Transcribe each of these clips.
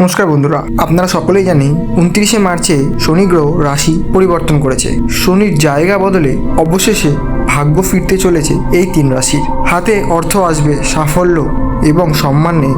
নমস্কার বন্ধুরা, আপনারা সকলেই জানেন উনত্রিশে মার্চে শনি গ্রহ রাশি পরিবর্তন করেছে। শনির জায়গা বদলে অবশেষে ভাগ্য ফিরতে চলেছে এই তিন রাশির। হাতে অর্থ আসবে সাফল্য এবং সম্মানে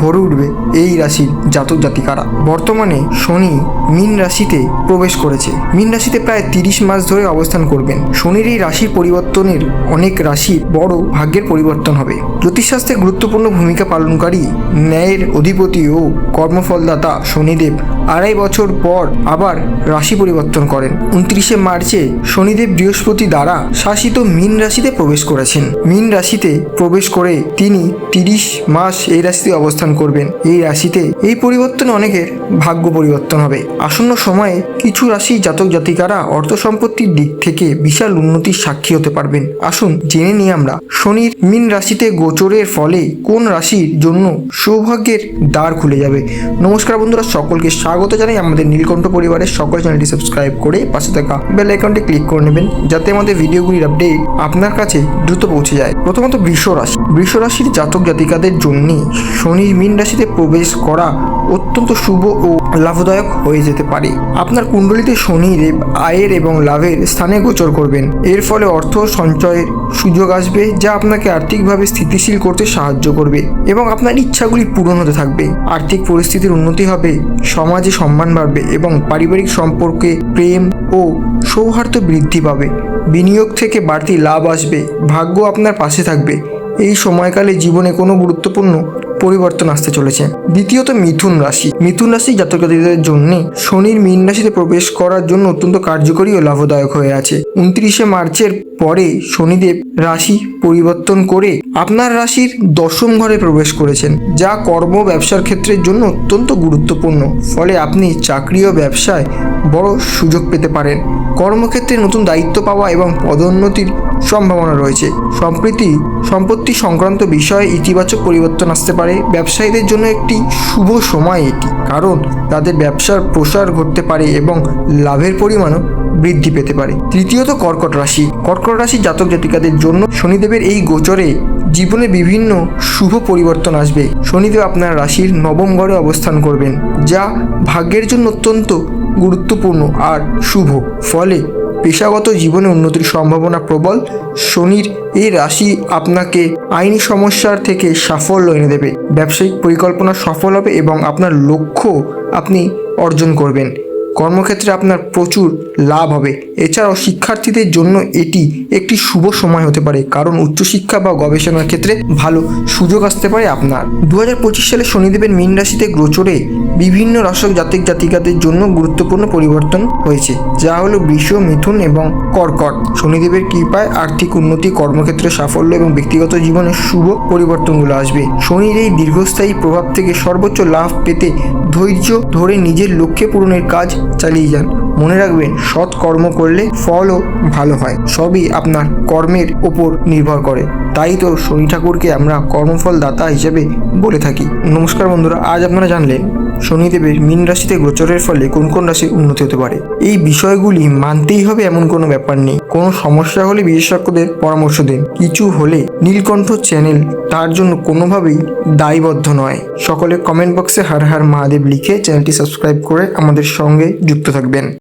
ভরে উঠবে এই রাশির জাতক জাতিকারা। বর্তমানে শনি মিন রাশিতে প্রবেশ করেছে। মিন রাশিতে প্রায় তিরিশ মাস ধরে অবস্থান করবেন। শনির এই রাশির পরিবর্তনের অনেক রাশি বড় ভাগ্যের পরিবর্তন হবে। জ্যোতিষশাস্ত্রে গুরুত্বপূর্ণ ভূমিকা পালনকারী ন্যায়ের অধিপতি ও কর্মফলদাতা শনিদেব আড়াই বছর পর আবার রাশি পরিবর্তন করেন। উনত্রিশে মার্চে শনিদেব বৃহস্পতি দ্বারা শাসিত মীন রাশিতে প্রবেশ করেছেন। মীন রাশিতে প্রবেশ করে তিনি তিরিশ মাস এই রাশিতে অবস্থান করবেন। এই রাশিতে এই পরিবর্তনে অনেকের ভাগ্য পরিবর্তন হবে। আসন্ন সময়ে কিছু রাশি জাতক জাতিকারা অর্থ সম্পত্তির দিক থেকে বিশাল উন্নতির সাক্ষী হতে পারবেন। আসুন জেনে নিই আমরা, শনির মীন রাশিতে গোচরের ফলে কোন রাশির জন্য সৌভাগ্যের দ্বার খুলে যাবে? নমস্কার বন্ধুরা, সকলকে স্বাগত। জানাই আমাদের নীলকণ্ঠ পরিবারের সকল চ্যানেলটি সাবস্ক্রাইব করে পাশে থাকা বেল আইকনটি ক্লিক করে নেবেন, যাতে আমাদের ভিডিওগুলির আপডেট আপনার কাছে দ্রুত পৌঁছে যায়। প্রথমত বৃষ রাশি। বৃষ রাশির জাতক জাতিকাদের জন্য শনির মীন রাশিতে প্রবেশ করা অত্যন্ত শুভ ও লাভদায়ক হয়ে যেতে পারে। আপনার কুণ্ডলিতে শনির আয়ের এবং লাভের স্থানে গোচর করবেন। এর ফলে অর্থ সঞ্চয়ের সুযোগ আসবে, যা আপনাকে আর্থিকভাবে স্থিতিশীল করতে সাহায্য করবে এবং আপনার ইচ্ছাগুলি পূরণ হতে থাকবে। আর্থিক পরিস্থিতির উন্নতি হবে, সমাজে সম্মান বাড়বে এবং পারিবারিক সম্পর্কে প্রেম ও সৌহার্দ্য বৃদ্ধি পাবে। বিনিয়োগ থেকে বাড়তি লাভ আসবে। ভাগ্য আপনার পাশে থাকবে। এই সময়কালে জীবনে কোনো গুরুত্বপূর্ণ পরিবর্তন আসতে চলেছে। দ্বিতীয়ত মিথুন রাশি। মিথুন রাশি জাতক জাতিকাদের জন্য শনির মীন রাশিতে প্রবেশ করার জন্য অত্যন্ত কার্যকরী ও লাভদায়ক হয়ে আছে। উনত্রিশে মার্চের পরে শনিদেব রাশি পরিবর্তন করে আপনার রাশির দশম ঘরে প্রবেশ করেছেন, যা কর্ম ব্যবসার ক্ষেত্রের জন্য অত্যন্ত গুরুত্বপূর্ণ। ফলে আপনি চাকরি ও ব্যবসায় বড় সুযোগ পেতে পারেন। কর্মক্ষেত্রে নতুন দায়িত্ব পাওয়া এবং পদোন্নতির সম্ভাবনা রয়েছে। সম্প্রতি সম্পত্তি সংক্রান্ত বিষয়ে ইতিবাচক পরিবর্তন আসতে পারে। ব্যবসায়ীদের জন্য একটি শুভ সময় এটি। কারণ তাদের ব্যবসার প্রসার ঘটতে পারে এবং লাভের পরিমাণও বৃদ্ধি পেতে পারে। তৃতীয়ত কর্কট রাশি। কর্কট রাশি জাতক জাতিকাদের জন্য শনিদেবের এই গোচরে জীবনে বিভিন্ন শুভ পরিবর্তন আসবে। শনিদেব আপনার রাশির নবম ঘরে অবস্থান করবেন, যা ভাগ্যের জন্য অত্যন্ত গুরুত্বপূর্ণ আর শুভ। ফলে পেশাগত জীবনে উন্নতির সম্ভাবনা প্রবল, শনির এই রাশি আপনাকে আইনি সমস্যার থেকে সাফল্য এনে দেবে। ব্যবসায়িক পরিকল্পনা সফল হবে এবং আপনার লক্ষ্য আপনি অর্জন করবেন। কর্মক্ষেত্রে আপনার প্রচুর লাভ হবে। এছাড়াও শিক্ষার্থীদের জন্য এটি একটি শুভ সময় হতে পারে, কারণ উচ্চশিক্ষা বা গবেষণার ক্ষেত্রে ভালো সুযোগ আসতে পারে আপনার। দু হাজার পঁচিশ সালে শনিদেবের মীন রাশিতে গোচরে বিভিন্ন রাশক জাতিক জাতিকাদের জন্য গুরুত্বপূর্ণ পরিবর্তন হয়েছে, যা হলো বৃষ, মিথুন এবং কর্কট। শনিদেবের কৃপায় আর্থিক উন্নতি, কর্মক্ষেত্রে সাফল্য এবং ব্যক্তিগত জীবনে শুভ পরিবর্তনগুলো আসবে। শনির এই দীর্ঘস্থায়ী প্রভাব থেকে সর্বোচ্চ লাভ পেতে ধৈর্য ধরে নিজের লক্ষ্যে পূরণের কাজ ചളി ചെയ്യാൻ মনে রাখবেন, সৎ কর্ম করলে ফলও ভালো হয়। সবই আপনার কর্মের ওপর নির্ভর করে। তাই তো শনি ঠাকুরকে আমরা কর্মফল দাতা হিসেবে বলে থাকি। নমস্কার বন্ধুরা, আজ আপনারা জানলেন, শনিদেবের মীন রাশিতে গোচরের ফলে কোন কোন রাশির উন্নতি হতে পারে। এই বিষয়গুলি মানতেই হবে, এমন কোনো ব্যাপার নেই। কোনো সমস্যা হলে বিশেষজ্ঞদের পরামর্শ দিন। কিছু হলে নীলকণ্ঠ চ্যানেল তার জন্য কোনোভাবেই দায়বদ্ধ নয়। সকলে কমেন্ট বক্সে হার হার মহাদেব লিখে চ্যানেলটি সাবস্ক্রাইব করে আমাদের সঙ্গে যুক্ত থাকবেন।